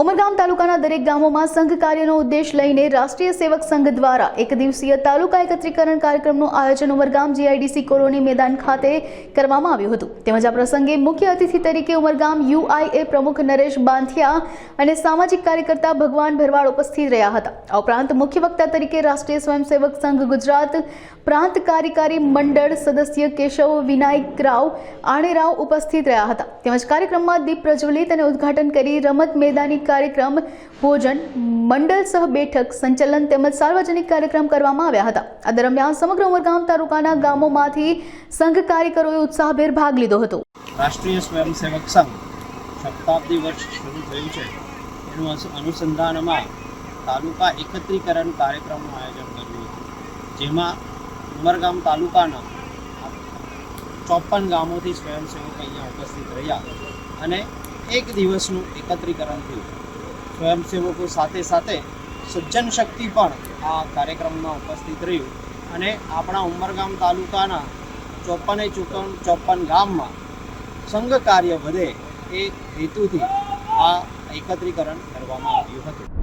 ઉમરગામ તાલુકાના દરેક ગામોમાં સંઘ કાર્યનો ઉદ્દેશ લઈને રાષ્ટ્રીય સેવક સંઘ દ્વારા એક દિવસીય તાલુકા એકત્રીકરણ કાર્યક્રમનું આયોજન ઉમરગામ જીઆઈડીસી કોલોની મેદાન ખાતે કરવામાં આવ્યું હતું. તેમજ આ પ્રસંગે મુખ્ય અતિથિ તરીકે ઉમરગામ યુઆઈએ પ્રમુખ નરેશ બાંથિયા અને સામાજિક કાર્યકર્તા ભગવાન ભરવાડ ઉપસ્થિત રહ્યા હતા. આ ઉપરાંત મુખ્ય વક્તા તરીકે રાષ્ટ્રીય સ્વયંસેવક સંઘ ગુજરાત, પ્રાંત કાર્યકારી મંડળ સદસ્ય કેશવ વિનાયક રાવ આણેરાવ ઉપસ્થિત રહ્યા હતા. તેમજ કાર્યક્રમમાં દીપ પ્રજ્વલિત અને ઉદઘાટન કરી રમત મેદાની કાર્યક્રમ ભોજન, મંડળ સહ બેઠક, સંચાલન તેમજ સાર્વજનિક કાર્યક્રમ કરવામાં આવ્યા હતા. આ દરમિયાન સમગ્ર ઉમરગામ તાલુકાના ગામોમાંથી સંઘ કાર્યકરોએ ઉત્સાહભેર ભાગ લીધો હતો. રાષ્ટ્રીય સ્વયંસેવક સંઘ શતાબ્દી વર્ષ શરૂ થયું છે. એનું અનુસંધાનમાં તાલુકા એકત્રીકરણ કાર્યક્રમનું આયોજન કર્યું હતું. જેમાં ઉમરગામ તાલુકાના ચોપન ગામોથી સ્વયંસેવક અહીંયા ઉપસ્થિત રહ્યા અને એક દિવસનું એકત્રીકરણ થયું. સ્વયંસેવકો સાથે સાથે સજ્જન શક્તિ પણ આ કાર્યક્રમમાં ઉપસ્થિત રહ્યું અને આપણા ઉમરગામ તાલુકાના ચોપને ચોપન ચોપન ગામમાં સંઘ કાર્ય વધે એ હેતુથી આ એકત્રીકરણ કરવામાં આવ્યું હતું.